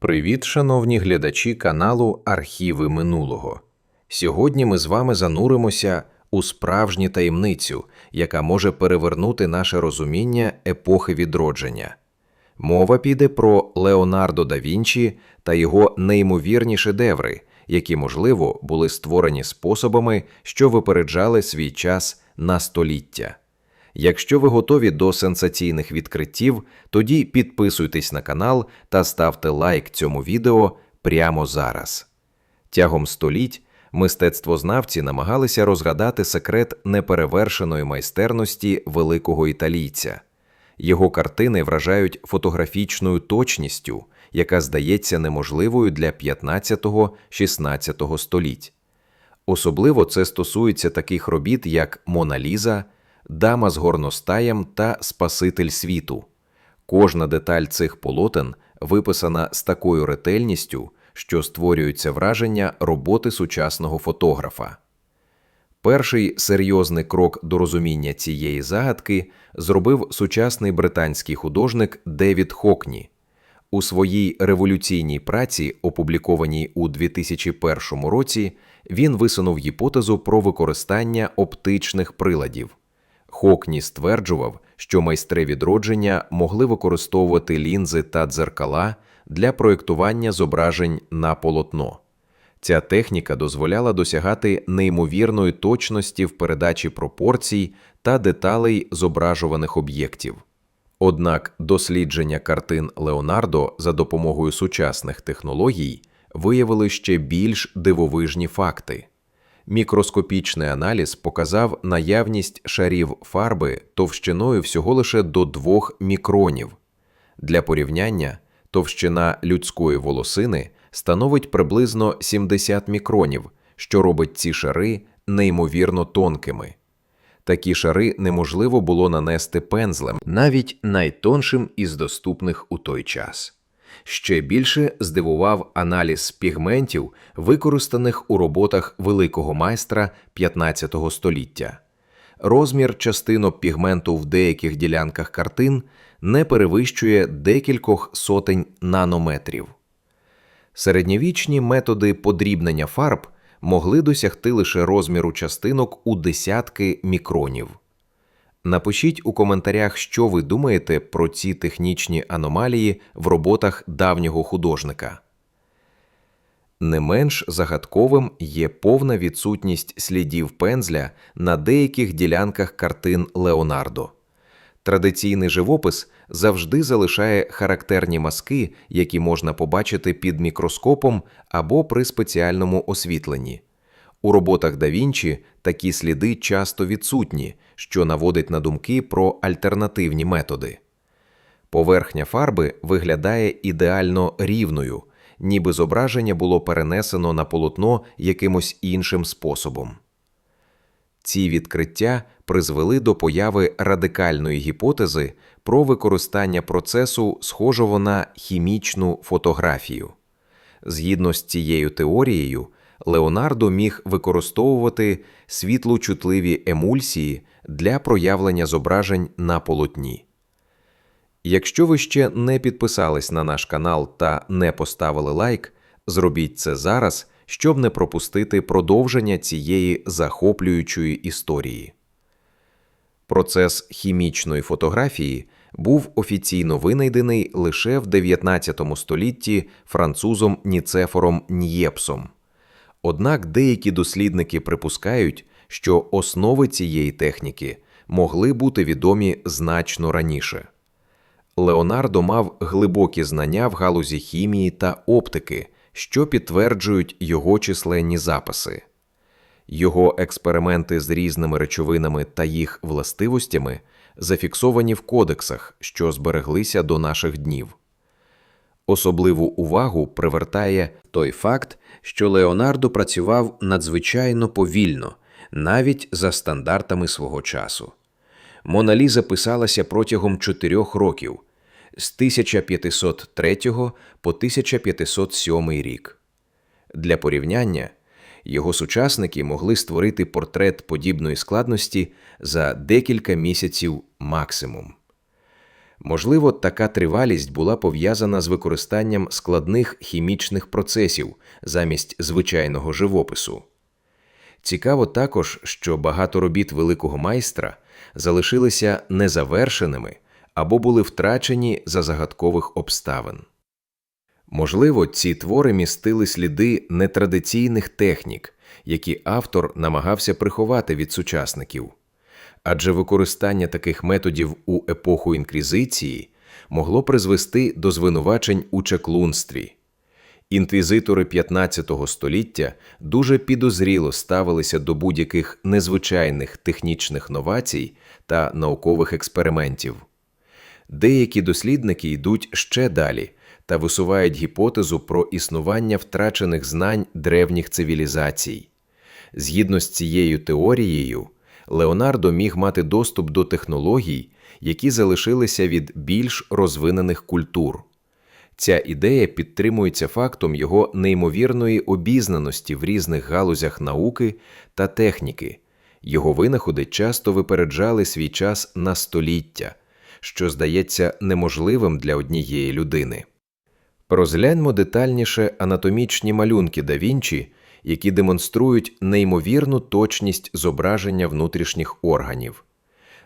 Привіт, шановні глядачі каналу Архіви минулого. Сьогодні ми з вами зануримося у справжню таємницю, яка може перевернути наше розуміння епохи відродження. Мова піде про Леонардо да Вінчі та його неймовірні шедеври, які, можливо, були створені способами, що випереджали свій час на століття. Якщо ви готові до сенсаційних відкриттів, тоді підписуйтесь на канал та ставте лайк цьому відео прямо зараз. Тягом століть мистецтвознавці намагалися розгадати секрет неперевершеної майстерності великого італійця. Його картини вражають фотографічною точністю, яка здається неможливою для 15-16 століть. Особливо це стосується таких робіт, як Мона Ліза, Дама з горностаєм та Спаситель світу. Кожна деталь цих полотен виписана з такою ретельністю, що створюється враження роботи сучасного фотографа. Перший серйозний крок до розуміння цієї загадки зробив сучасний британський художник Девід Хокні. У своїй революційній праці, опублікованій у 2001 році, він висунув гіпотезу про використання оптичних приладів. Хокні стверджував, що майстри відродження могли використовувати лінзи та дзеркала для проєктування зображень на полотно. Ця техніка дозволяла досягати неймовірної точності в передачі пропорцій та деталей зображуваних об'єктів. Однак дослідження картин Леонардо за допомогою сучасних технологій виявили ще більш дивовижні факти. Мікроскопічний аналіз показав наявність шарів фарби товщиною всього лише до 2 мікронів. Для порівняння, товщина людської волосини становить приблизно 70 мікронів, що робить ці шари неймовірно тонкими. Такі шари неможливо було нанести пензлем, навіть найтоншим із доступних у той час. Ще більше здивував аналіз пігментів, використаних у роботах великого майстра 15 століття. Розмір частинок пігменту в деяких ділянках картин не перевищує декількох сотень нанометрів. Середньовічні методи подрібнення фарб могли досягти лише розміру частинок у десятки мікронів. Напишіть у коментарях, що ви думаєте про ці технічні аномалії в роботах давнього художника. Не менш загадковим є повна відсутність слідів пензля на деяких ділянках картин Леонардо. Традиційний живопис завжди залишає характерні маски, які можна побачити під мікроскопом або при спеціальному освітленні. У роботах да Вінчі такі сліди часто відсутні, що наводить на думки про альтернативні методи. Поверхня фарби виглядає ідеально рівною, ніби зображення було перенесено на полотно якимось іншим способом. Ці відкриття призвели до появи радикальної гіпотези про використання процесу, схожого на хімічну фотографію. Згідно з цією теорією, Леонардо міг використовувати світлочутливі емульсії для проявлення зображень на полотні. Якщо ви ще не підписались на наш канал та не поставили лайк, зробіть це зараз, щоб не пропустити продовження цієї захоплюючої історії. Процес хімічної фотографії був офіційно винайдений лише в 19 столітті французом Ніцефором Ньєпсом. Однак деякі дослідники припускають, що основи цієї техніки могли бути відомі значно раніше. Леонардо мав глибокі знання в галузі хімії та оптики, що підтверджують його численні записи. Його експерименти з різними речовинами та їх властивостями зафіксовані в кодексах, що збереглися до наших днів. Особливу увагу привертає той факт, що Леонардо працював надзвичайно повільно, навіть за стандартами свого часу. Мона Ліза писалася протягом чотирьох років з 1503 по 1507 рік. Для порівняння його сучасники могли створити портрет подібної складності за декілька місяців максимум. Можливо, така тривалість була пов'язана з використанням складних хімічних процесів замість звичайного живопису. Цікаво також, що багато робіт великого майстра залишилися незавершеними або були втрачені за загадкових обставин. Можливо, ці твори містили сліди нетрадиційних технік, які автор намагався приховати від сучасників, адже використання таких методів у епоху інквізиції могло призвести до звинувачень у чаклунстві. Інквізитори 15 століття дуже підозріло ставилися до будь-яких незвичайних технічних новацій та наукових експериментів. Деякі дослідники йдуть ще далі та висувають гіпотезу про існування втрачених знань древніх цивілізацій. Згідно з цією теорією, Леонардо міг мати доступ до технологій, які залишилися від більш розвинених культур. Ця ідея підтримується фактом його неймовірної обізнаності в різних галузях науки та техніки. Його винаходи часто випереджали свій час на століття, що здається неможливим для однієї людини. Розгляньмо детальніше анатомічні малюнки да Вінчі, які демонструють неймовірну точність зображення внутрішніх органів.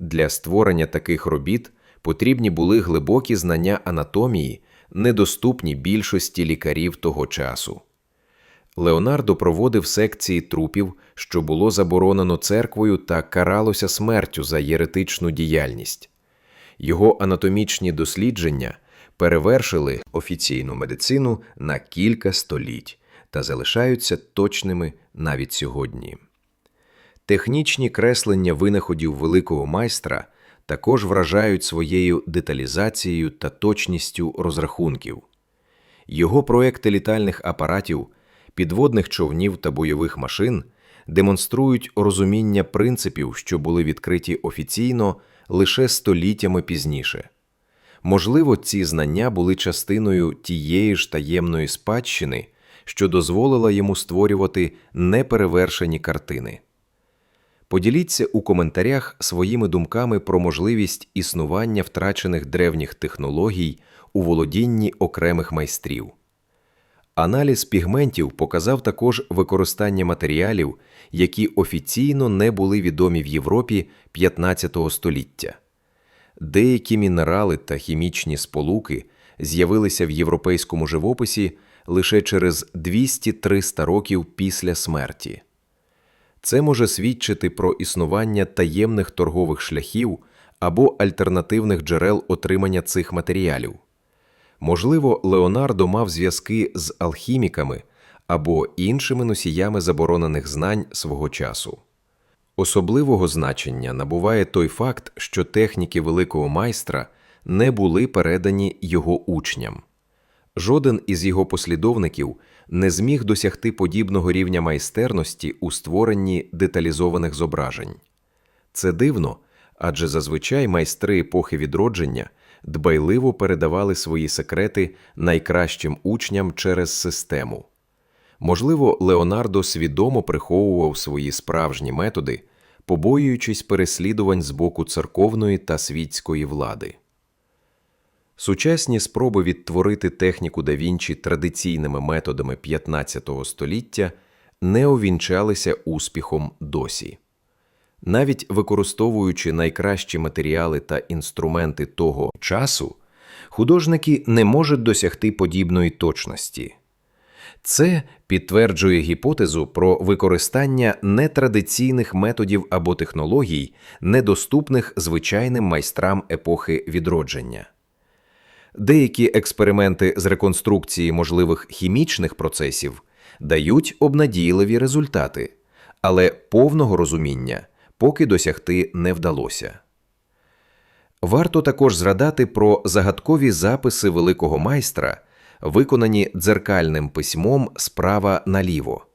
Для створення таких робіт потрібні були глибокі знання анатомії, недоступні більшості лікарів того часу. Леонардо проводив секції трупів, що було заборонено церквою та каралося смертю за єретичну діяльність. Його анатомічні дослідження перевершили офіційну медицину на кілька століть та залишаються точними навіть сьогодні. Технічні креслення винаходів великого майстра також вражають своєю деталізацією та точністю розрахунків. Його проекти літальних апаратів, підводних човнів та бойових машин демонструють розуміння принципів, що були відкриті офіційно лише століттями пізніше. Можливо, ці знання були частиною тієї ж таємної спадщини, що дозволила йому створювати неперевершені картини. Поділіться у коментарях своїми думками про можливість існування втрачених древніх технологій у володінні окремих майстрів. Аналіз пігментів показав також використання матеріалів, які офіційно не були відомі в Європі 15 століття. Деякі мінерали та хімічні сполуки з'явилися в європейському живописі лише через 200-300 років після смерті. Це може свідчити про існування таємних торгових шляхів або альтернативних джерел отримання цих матеріалів. Можливо, Леонардо мав зв'язки з алхіміками або іншими носіями заборонених знань свого часу. Особливого значення набуває той факт, що техніки великого майстра не були передані його учням. Жоден із його послідовників не зміг досягти подібного рівня майстерності у створенні деталізованих зображень. Це дивно, адже зазвичай майстри епохи відродження дбайливо передавали свої секрети найкращим учням через систему. Можливо, Леонардо свідомо приховував свої справжні методи, побоюючись переслідувань з боку церковної та світської влади. Сучасні спроби відтворити техніку да Вінчі традиційними методами 15 століття не увінчалися успіхом досі. Навіть використовуючи найкращі матеріали та інструменти того часу, художники не можуть досягти подібної точності. Це підтверджує гіпотезу про використання нетрадиційних методів або технологій, недоступних звичайним майстрам епохи відродження. Деякі експерименти з реконструкції можливих хімічних процесів дають обнадійливі результати, але повного розуміння поки досягти не вдалося. Варто також згадати про загадкові записи великого майстра, виконані дзеркальним письмом справа наліво.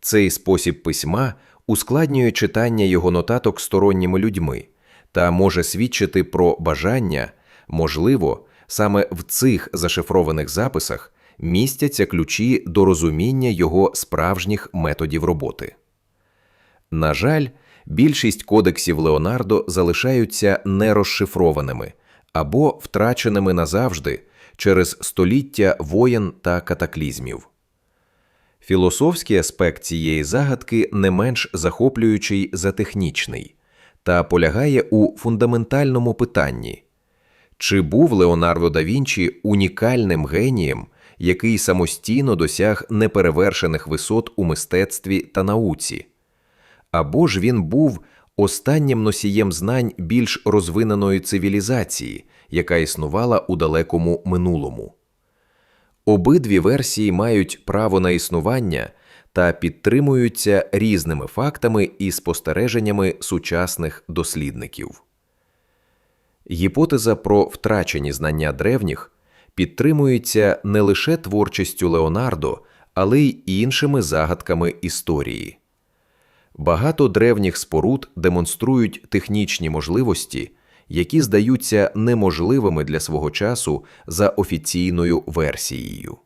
Цей спосіб письма ускладнює читання його нотаток сторонніми людьми та може свідчити про бажання, можливо, саме в цих зашифрованих записах містяться ключі до розуміння його справжніх методів роботи. На жаль, більшість кодексів Леонардо залишаються нерозшифрованими або втраченими назавжди через століття воєн та катаклізмів. Філософський аспект цієї загадки не менш захоплюючий за технічний та полягає у фундаментальному питанні чи був Леонардо да Вінчі унікальним генієм, який самостійно досяг неперевершених висот у мистецтві та науці, або ж він був останнім носієм знань більш розвиненої цивілізації, яка існувала у далекому минулому. Обидві версії мають право на існування та підтримуються різними фактами і спостереженнями сучасних дослідників. Гіпотеза про втрачені знання древніх підтримується не лише творчістю Леонардо, але й іншими загадками історії. Багато древніх споруд демонструють технічні можливості, які здаються неможливими для свого часу за офіційною версією.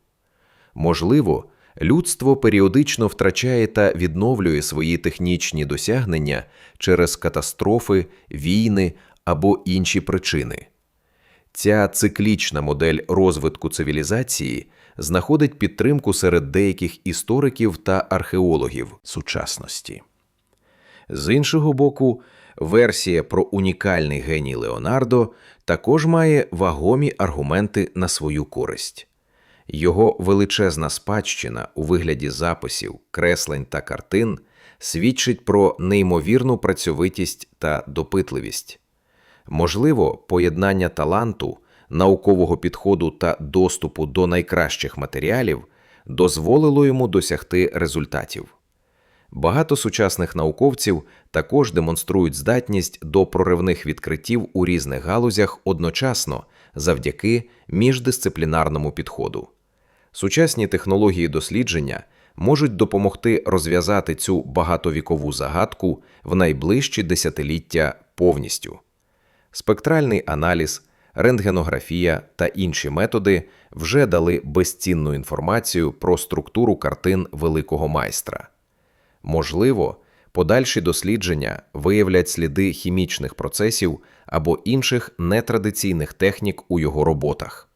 Можливо, людство періодично втрачає та відновлює свої технічні досягнення через катастрофи, війни або інші причини. Ця циклічна модель розвитку цивілізації знаходить підтримку серед деяких істориків та археологів сучасності. З іншого боку, версія про унікальний геній Леонардо також має вагомі аргументи на свою користь. Його величезна спадщина у вигляді записів, креслень та картин свідчить про неймовірну працьовитість та допитливість. Можливо, поєднання таланту, наукового підходу та доступу до найкращих матеріалів дозволило йому досягти результатів. Багато сучасних науковців також демонструють здатність до проривних відкриттів у різних галузях одночасно завдяки міждисциплінарному підходу. Сучасні технології дослідження можуть допомогти розв'язати цю багатовікову загадку в найближчі десятиліття повністю. Спектральний аналіз, рентгенографія та інші методи вже дали безцінну інформацію про структуру картин великого майстра. Можливо, подальші дослідження виявлять сліди хімічних процесів або інших нетрадиційних технік у його роботах.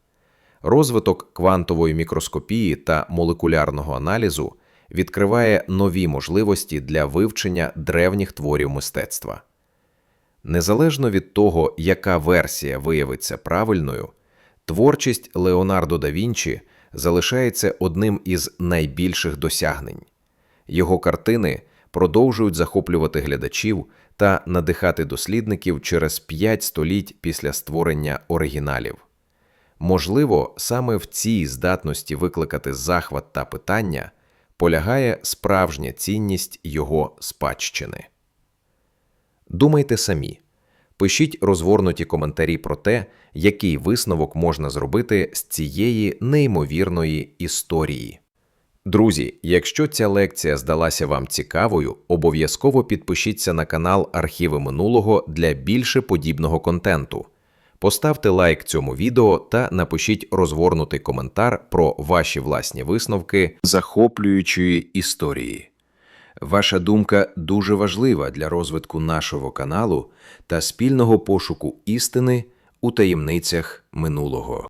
Розвиток квантової мікроскопії та молекулярного аналізу відкриває нові можливості для вивчення древніх творів мистецтва. Незалежно від того, яка версія виявиться правильною, творчість Леонардо да Вінчі залишається одним із найбільших досягнень. Його картини продовжують захоплювати глядачів та надихати дослідників через п'ять століть після створення оригіналів. Можливо, саме в цій здатності викликати захват та питання полягає справжня цінність його спадщини. Думайте самі, пишіть розгорнуті коментарі про те, який висновок можна зробити з цієї неймовірної історії. Друзі, якщо ця лекція здалася вам цікавою, обов'язково підпишіться на канал Архіви минулого для більше подібного контенту. Поставте лайк цьому відео та напишіть розгорнутий коментар про ваші власні висновки захоплюючої історії. Ваша думка дуже важлива для розвитку нашого каналу та спільного пошуку істини у таємницях минулого.